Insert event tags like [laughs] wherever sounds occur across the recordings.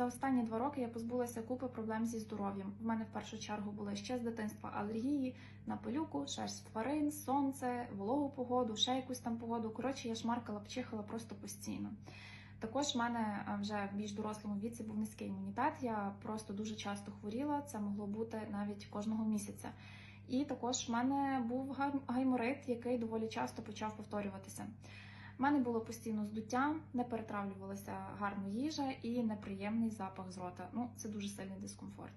За останні два роки я позбулася купи проблем зі здоров'ям. В мене в першу чергу були ще з дитинства алергії на пилюку, шерсть тварин, сонце, вологу погоду, ще якусь там погоду. Коротше, я шмаркала, пчихала просто постійно. Також в мене е, вже в більш дорослому віці був низький імунітет. Я просто дуже часто хворіла. Це могло бути навіть кожного місяця. І також в мене був гай- гайморит, який доволі часто почав повторюватися. У мене було постійно здуття, не перетравлювалася гарно їжа і неприємний запах з рота. Ну, це дуже сильний дискомфорт.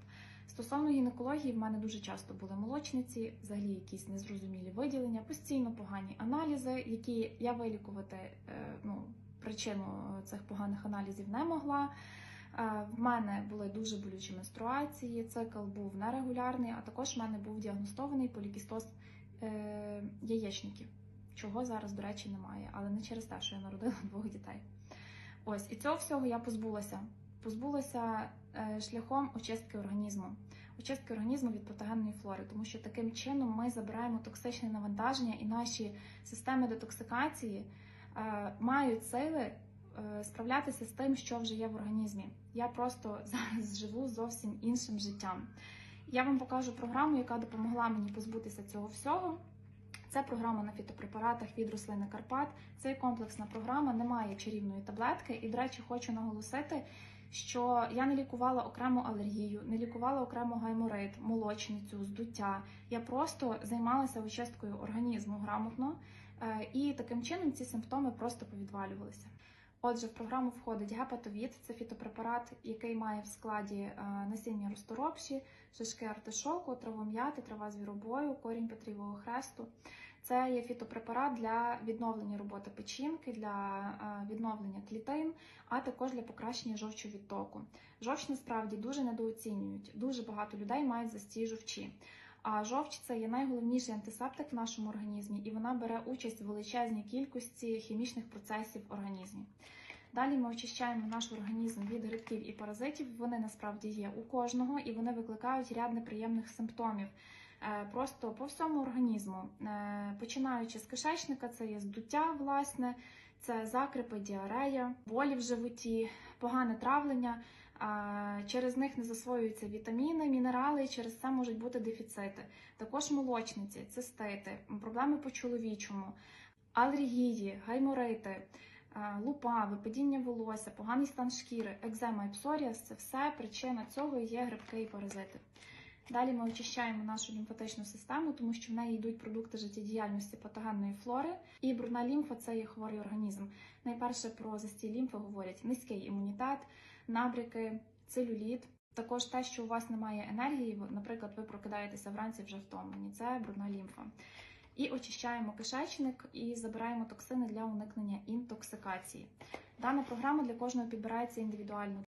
Стосовно гінекології, в мене дуже часто були молочниці, взагалі якісь незрозумілі виділення, постійно погані аналізи, які я вилікувати е, ну, причину цих поганих аналізів не могла. Е, В мене були дуже болючі менструації, цикл був нерегулярний, а також в мене був діагностований полікістоз е, яєчників, чого зараз, до речі, немає, але не через те, що я народила [laughs] двох дітей. Ось і цього всього я позбулася. Позбулася е, шляхом очистки організму, очистки організму від патогенної флори, тому що таким чином ми забираємо токсичне навантаження, і наші системи детоксикації е, мають сили е, справлятися з тим, що вже є в організмі. Я просто [laughs] зараз живу зовсім іншим життям. Я вам покажу програму, яка допомогла мені позбутися цього всього. Це програма на фітопрепаратах від рослини Карпат. Це комплексна програма, немає чарівної таблетки. І, до речі, хочу наголосити, що я не лікувала окрему алергію, не лікувала окремо гайморит, молочницю, здуття. Я просто займалася очисткою організму грамотно, е, і таким чином ці симптоми просто повідвалювалися. Отже, в програму входить гепатовід, це фітопрепарат, який має в складі е, насіння розторопші, шишки артишоку, травом'яти, трава звіробою, корінь петрівого хресту. Це є фітопрепарат для відновлення роботи печінки, для е, відновлення клітин, а також для покращення жовчовідтоку. Жовч насправді дуже недооцінюють. Дуже багато людей мають застій жовчі. А жовч це є найголовніший антисептик в нашому організмі, і вона бере участь в величезній кількості хімічних процесів в організмі. Далі ми очищаємо наш організм від грибків і паразитів. Вони насправді є у кожного і вони викликають ряд неприємних симптомів. е, Просто по всьому організму, Е, починаючи з кишечника, це є здуття, власне, це закрипи, діарея, болі в животі, погане травлення. Через них не засвоюються вітаміни, мінерали, і через це можуть бути дефіцити. Також молочниці, цистити, проблеми по чоловічому, алергії, гайморити, лупа, випадіння волосся, поганий стан шкіри, екзема і псоріаз це все причина цього є грибки і паразити. Далі ми очищаємо нашу лімфатичну систему, тому що в неї йдуть продукти життєдіяльності патогенної флори, і брудна лімфа це є хворий організм. Найперше про застій лімфи говорять низький імунітет, набряки, целюліт. Також те, що у вас немає енергії, наприклад, ви прокидаєтеся вранці вже втомлені, це брудна лімфа. І очищаємо кишечник і забираємо токсини для уникнення інтоксикації. Дана програма для кожного підбирається індивідуально.